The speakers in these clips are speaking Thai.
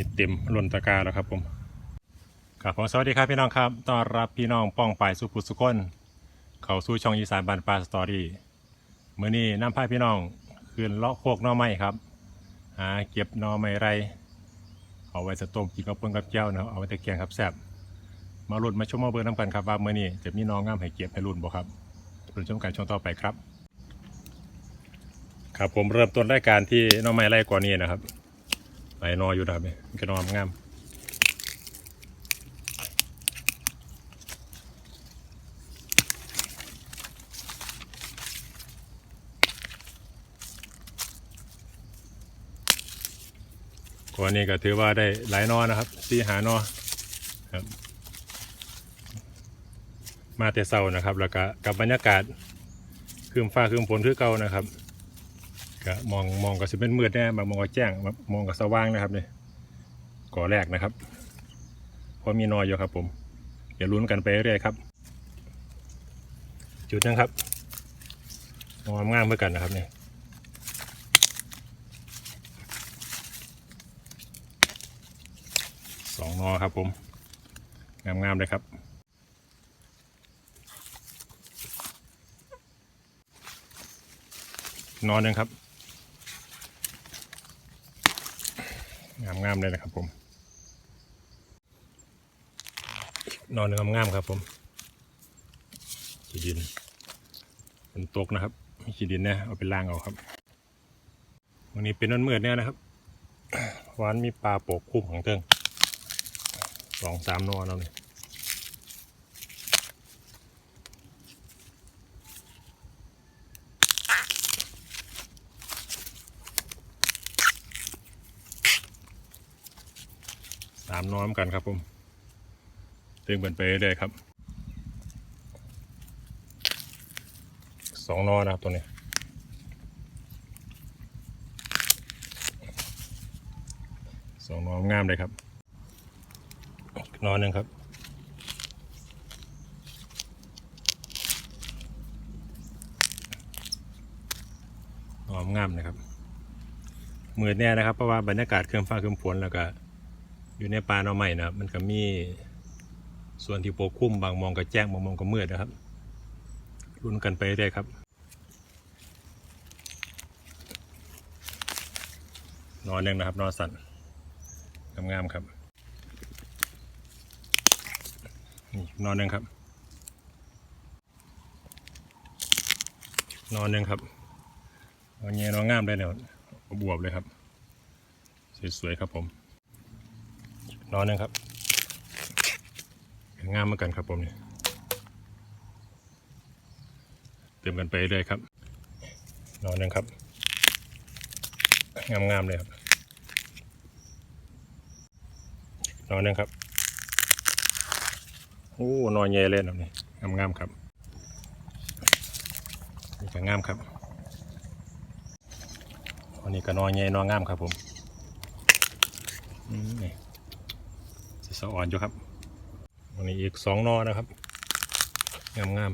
นี่เต็มล้นตะกร้าแล้วครับผมครับผมสวัสดีครับพี่น้องครับต้อนรับพี่น้องป้องปายสุขุสุขนเขาสู่ช่องอีสานบานปลาสตอรี่มื้อนี้น้ำพายพี่น้องคืนเลาะโคกน่อไม้ครับหาเก็บน่อไม้ไรเอาไว้สต้มกินกับเปิ้งกับเจ้านะเอาไว้ตะเกียงครับแซ่บมาลุ้นมาชมมาเบิ่งน้ำกันครับว่ามื้อนี้จะมีน้องงามให้เก็บให้ลุ้นบ่ครับลุ้นชมกันช่วงต่อไปครับ ครับผมเริ่มต้นรายการที่น้องไม้ไรก่อนนี้นะครับ ไรนออยู่นะครับนี่มันก็นองามก่อนนี้ก็ถือว่าได้หลายนอนะครับสีหานอครับ มาแต่เศร้านะครับ แล้วก็กับบรรยากาศคืมฟ้าคืมฝนคือเก่านะครับ ก็มองมองก็สิเป็นมืดแน่บางมองก็แจ้งมองก็สว่างนะครับนี่ก่อแรกนะครับเพราะมีนอยอยู่ครับผมอย่าลุ้นกันไปเรื่อยครับ จุดนึงครับมองงามเพื่อกันนะครับเนี่ยสองนอครับผมงามๆเลยครับนอนหนึ่งครับ งามๆเลยนะครับผม นอนงามๆครับผมขีดินฝนตกนะครับมีขีดินนะเอาไปล้างเอาครับ วันนี้เป็นวันมืดเนี่ยนะครับวันมีปลาโปกคู่ของเทิงสองสามนอนเอาเลย สามน้อมกันครับผมเติมกันไปเรื่อยครับสองนอนนะครับตัวนี้สองนอนงามเลยครับนอนหนึ่งครับนอนงามนะครับมืดแน่นะครับเพราะว่าบรรยากาศเครื่องฟ้าเครื่องฝนแล้วก็ อยู่ในป่าหน่อไม้นะครับ มันก็มีส่วนที่ปกคลุมบางมองก็แจ้งบางมองก็มืดนะครับรุนกันไปเรื่อยครับนอนหนึ่งนะครับนอนสั่นงามๆครับนี่นอนหนึ่งครับ นอนหนึ่งครับเอาเงี้ยนอนงามได้แล้วบวบเลยครับ สวยๆครับผม นอนหนึ่งครับ งามเหมือนกันครับผมนี่เติมกันไปเรื่อยครับ นอนหนึ่งครับ งามๆเลยครับ นอนหนึงครับโอ้นอนเย่เลยนะนี่งามงามๆครับนี่ก็งามครับอันนี้ก็นอนเย่นอนงามครับผมนี่ สะอ่อนอยู่ครับวันนี้อีกสองนอนะครับ งามงาม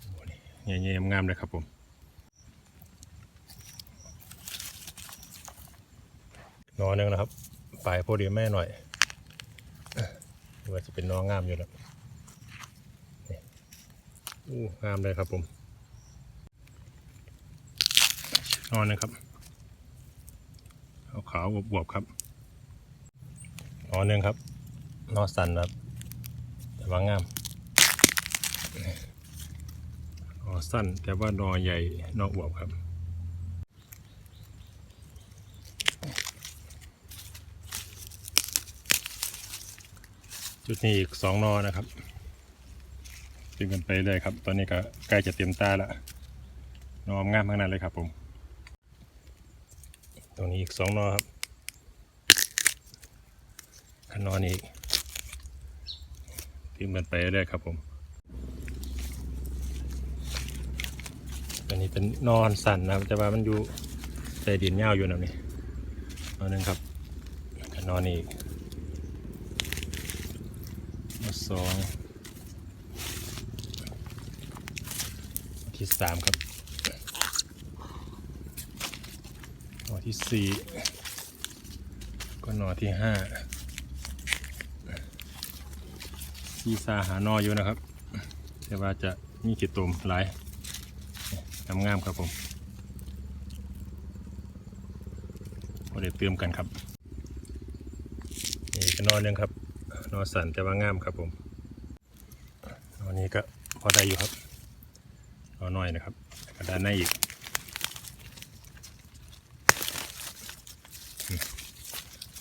โอ้นี่เย่เย่งามๆเลยครับผมนอนหนึ่งนะครับ ปลายพอดีแม่หน่อยว่าจะเป็นนองงามอยู่แล้วอู้งามเลยครับผมนอนนึงครับขาขาวๆบวบๆครับ นอหนึ่งครับ นอสันครับแต่ว่างามนอสั้นแต่ว่านอใหญ่นออวบครับจุดนี้อีกสองนอนะครับกินกันไปเลยครับ ตอนนี้ก็ใกล้จะเต็มตาล้วนอมงามทั้งนั้นเลยครับผม ตรงนี้อีกสองนอครับ ขันนอนอีกกินกันไปเลยครับผมอันนี้เป็นนอนสั่นนะครับแต่ว่ามันอยู่ใต้ดินเงาวอยู่นะนี่นอนหนึงครับขันนอนอีกมาสองที่สามครับโอ้ที่สี่ก็นอที่ห้า ซีซาหานออยู่นะครับ แต่ว่าจะมีขีดตุ่มหลายงามๆครับผมก็ได้เติมกันครับนี่ก็นอนหนึงครับ นอนสันแต่ว่างามครับผมนอนนี้ก็พอได้อยู่ครับนอนน้อยนะครับแล้วก็ด้านในอีก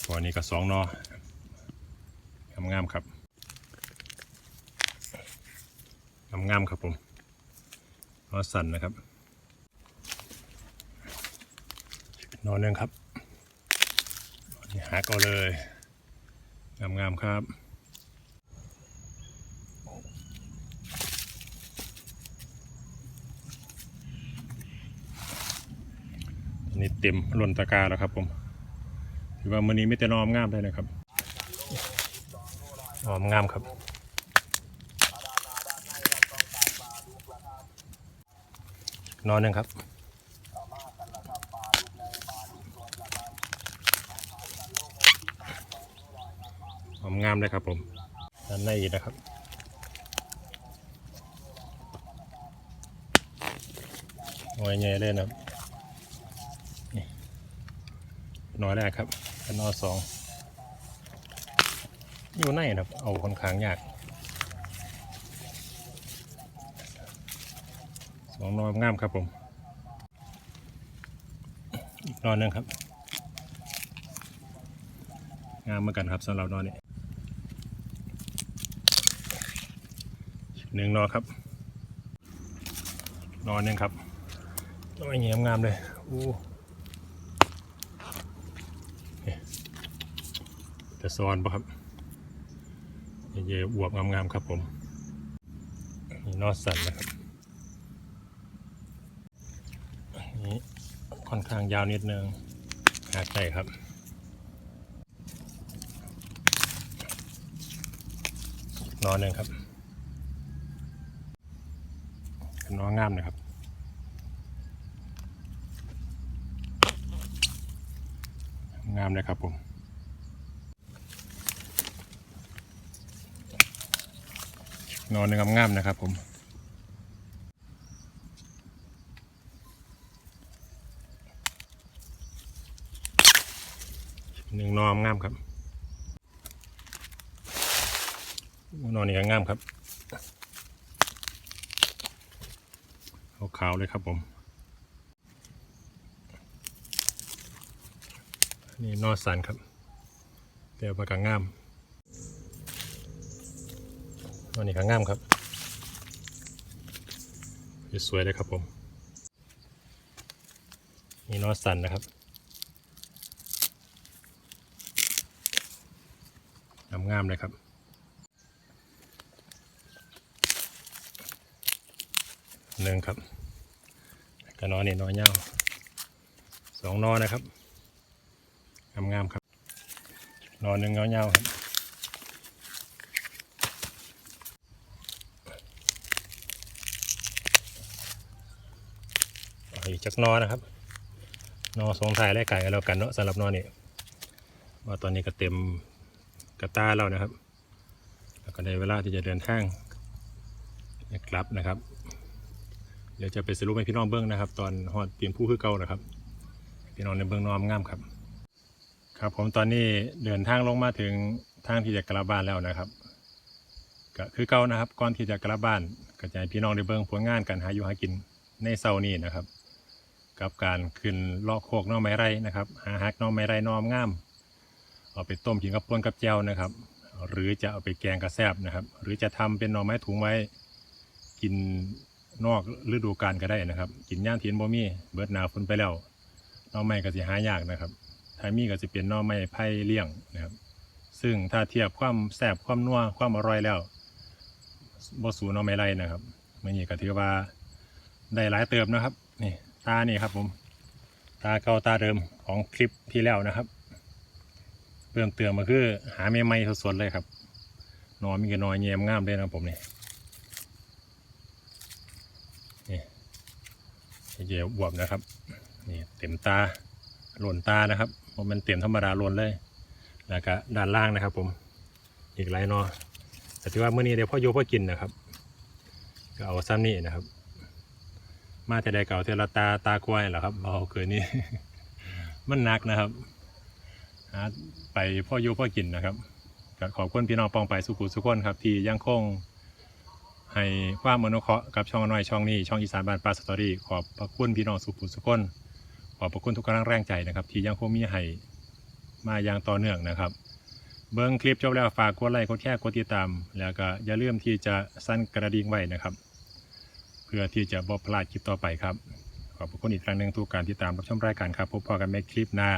พอนี้ก็สองนองามๆครับ งามๆครับผมนอสันนะครับนอนหนึ่งครับนอนนี้หักเอาเลยงามๆครับนี่เต็มล้นตะกาแล้วครับผมถือว่ามือนี้ไม่แต่นอมงามเลยนะครับนอมงามครับ นอนนึงครับ หอมงามเลยครับผมด้านในอีกนะครับหน่วยใหญ่เลยนะครับนี่หน่อยแรกครับนอสองอยู่ในนะครับ เอาค่อนข้างยาก สองนองามครับผม อีกนอนหนึ่งครับ งามเหมือนกันครับสำหรับนอนนี้หนึ่งนอครับ นอนหนึ่งครับนอยเงียบงามเลยอู้นี่แต่ซอนปะครับเย่ๆอวบงามๆครับผมนี่นอสันนะครับนี่ ค่อนข้างยาวนิดนึงหาใจครับนอนหนึ่งครับนอนงามนะครับงามเลยครับผมนอนหนึ่งงามๆนะครับผม นึ่งนอนงามครับนอนนี่ก็งามครับขาวๆเลยครับผม นี่นอสันครับเดี๋ยวปากางามนอนนี่ก็งามครับ สวยๆเลยครับผม นี่นอสันนะครับ งามๆเลยครับหนึ่งครับกระนอนนี่นอนเงาสองนอนนะครับงามๆครับ นอนหนึ่งเงาเงาครับอีกจักนอนนะครับ นอสองทายและไก่กันแล้วกันเนาะสำหรับนอนนี่ว่าตอนนี้ก็เต็ม กระตาแล้วนะครับแล้วก็ได้เวลาที่จะเดินทางกลับนะครับ เดี๋ยวจะไปสรุปให้พี่น้องเบิ้องนะครับ ตอนฮอดเปลี่ยนผู้คือเก่านะครับ พี่น้องในเบิ้องน้อมงามครับ ครับผมตอนนี้เดินทางลงมาถึงทางที่จะกลับบ้านแล้วนะครับก็คือเก่านะครับ ก่อนที่จะกลับบ้านก็จะให้พี่น้องได้เบิ้องผลงานการหาอยู่หากินในเซานี้นะครับ กับการขึ้นลอกโคกน้องไม้ไรนะครับ หาฮักน้องไม้ไร่น้อมงาม เอาไปต้มกินกับป่นกับแจ่วนะครับ หรือจะเอาไปแกงกระแซบนะครับ หรือจะทำเป็นหน่อไม้ถุงไว้กินนอกฤดูกาลก็ได้นะครับ กินย่างเทียนบ่มีเบิดหนาวฝนไปแล้วน่อไม้ก็สิหายากนะครับถ้ามีก็สิเป็นน่อไม้ไผ่เลี้ยงนะครับ ซึ่งถ้าเทียบความแซ่บความนัวความอร่อยแล้วบ่สูน่อไม้ไรนะครับมื่อนี้ก็ถือว่าได้หลายเติมนะครับ นี่ตานี่ครับผม ตาเก่าตาเดิมของคลิปที่แล้วนะครับ เพิ่มเติมมาคือหาใหม่สดๆเลยครับนอมีกันนอยเงียมงามเลยนะผมนี่นี่เยบวบนะครับนี่เต็มตาหล่นตานะครับผมมันเต็มธรรมดาหล่นเลย แล้วก็ด้านล่างนะครับ ผมอีกหลายนอแต่ที่ว่าเมื่อนี้เดี๋ยวพ่อโยพ่อกินนะครับ ก็เอาซ้ำนี่นะครับ มาแต่ใดเก่าเทลตาตากล้วยเหรอครับเอาเกินนี่มันหนักนะครับ หาไปพ่อโย่พ่อกินนะครับขอบคุณพี่น้องปองไปสุขุสุขคนครับที่ยังคงให้ความอนุเคราะห์กับช่องน้อยช่องนี้ช่องอีสานบ้านปลาสตอรี่ขอบพระคุณพี่น้องสุขุสุขคนขอบพระคุณทุกกำลังแรงใจนะครับ ที่ยังคงมีให้มาอย่างต่อเนื่องนะครับ เบิ้งคลิปจบแล้วฝากกดไลค์กดแชร์กดติดตาม แล้วก็อย่าลืมที่จะสั่นกระดิ่งไว้นะครับ เพื่อที่จะบ่พลาดคลิปต่อไปครับขอบพระคุณอีกครั้งหนึ่งทุกการติดตามรับชมรายการครับพบพอกันในคลิปหน้า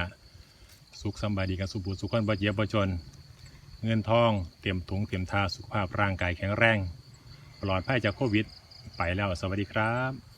สุขสบายดีกันสุขบุญสุขคนบ่เจ็บบ่จน เงินทองเตรียมถุงเตรียมทาสุขภาพร่างกายแข็งแรง ปลอดภัยจากโควิด ไปแล้วสวัสดีครับ